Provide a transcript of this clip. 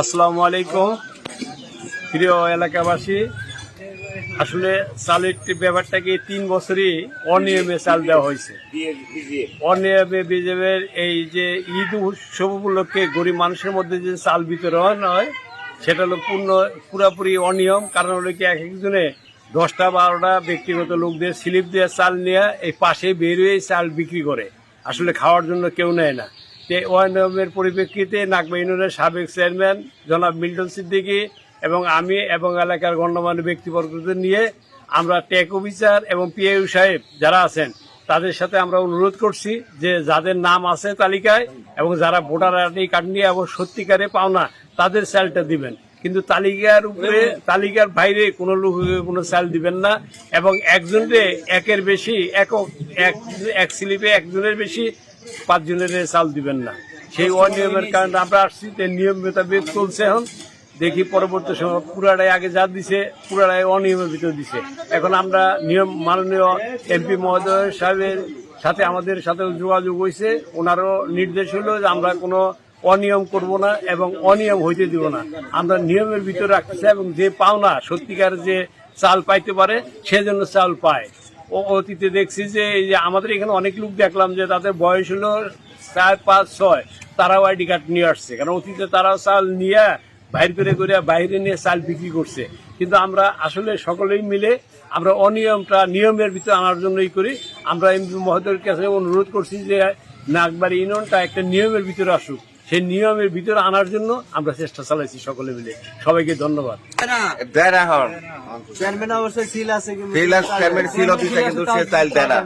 আসসালামু আলাইকুম। প্রিয় এলাকাবাসী, আসলে চালের ব্যাপারটাকে তিন বছরই অনিয়মে চাল দেওয়া হয়েছে। অনিয়মে বিজেপির এই যে ঈদ উৎসব উপলক্ষে গরিব মানুষের মধ্যে যে চাল বিতরণ হয়, সেটা হলো পূর্ণ, পুরাপুরি অনিয়ম। কারণ হলো কি, এক একজনে দশটা, বারোটা ব্যক্তিগত লোকদের স্লিপ দিয়ে চাল নিয়ে এই পাশে বের হয়ে চাল বিক্রি করে। আসলে খাওয়ার জন্য কেউ নেয় না। যে অনিয়মের পরিপ্রেক্ষিতে নাগবা ইউনিয়নের সাবেক চেয়ারম্যান জনাব মিল্টন সিদ্দিকী এবং আমি এবং এলাকার গণ্যমান্য ব্যক্তিবর্গদের নিয়ে আমরা টেক অফিসার এবং পিএউ সাহেব যারা আছেন, তাদের সাথে আমরা অনুরোধ করছি যে যাদের নাম আছে তালিকায় এবং যারা ভোটার আইডি কার্ড নিয়ে এবং সত্যিকারে পাওনা, তাদের স্যালটা দিবেন। কিন্তু তালিকার উপরে তালিকার বাইরে কোনো লোককে কোনো স্যাল দিবেন না। এবং একজনকে একের বেশি একক এক এক স্লিপে একজনের বেশি পাঁচজনের চাল দিবেন না। সেই অনিয়মের কারণে আমরা আসছি নিয়ম মোতাবেক চলছে এখন। দেখি পরবর্তী সময় পুরাটাই আগে যা দিছে পুরাটাই অনিয়মের ভিতরে দিছে। এখন আমরা নিয়ম মাননীয় এমপি মহোদয় সাহেবের সাথে আমাদের সাথে যোগাযোগ হয়েছে ওনারও নির্দেশ হলো যে আমরা কোনো অনিয়ম করব না এবং অনিয়ম হইতে দিব না। আমরা নিয়মের ভিতরে রাখতেছি এবং যে পাওনা সত্যিকার যে চাল পাইতে পারে সেজন্য চাল পায়। ও অতীতে দেখছি যে এই যে আমাদের এখানে অনেক লোক দেখলাম যে তাদের বয়স হলো চার পাঁচ, ছয়, তারাও আইডি কার্ড নিয়ে আসছে। কারণ অতীতে তারাও চাল নিয়ে বাইর করে করে বাইরে নিয়ে চাল বিক্রি করছে। কিন্তু আমরা আসলে সকলেই মিলে আমরা অনিয়মটা নিয়মের ভিতরে আনার জন্যই করি। আমরা এমপি মহোদয়ের কাছে অনুরোধ করছি যে নাগবাড়ি ইউনিয়নটা একটা নিয়মের ভিতরে আসুক। সেই নিয়মের ভিতরে আনার জন্য আমরা চেষ্টা চালাইছি সকলে মিলে। সবাইকে ধন্যবাদ। অবশ্যই সে চাইল দেয় না